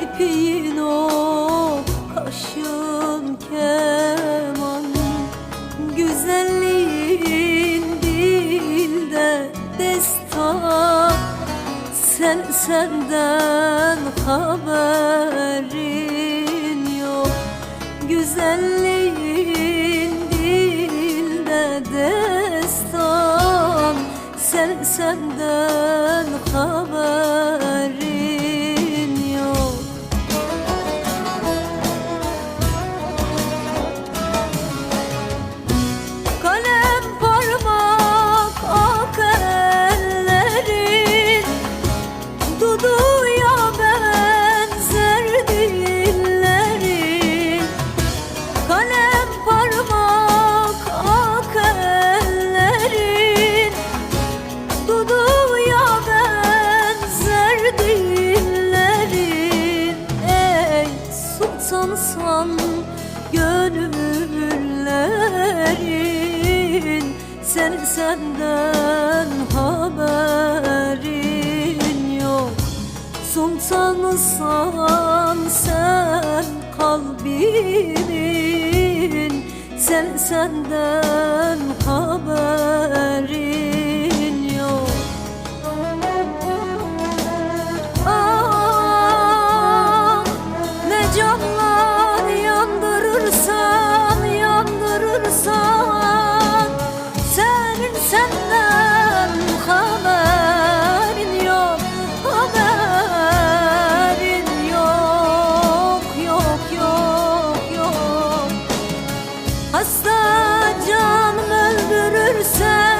kirpiğin o kaşın keman Güzelliğin dilde destan Sen senden haberin yok. Güzelliğin dilde destan Sen senden haberin sultansan gönüllerin Sen senden haberin yok. Sultansan sen kalbimin Sen senden haberin Hasta canım öldürürsen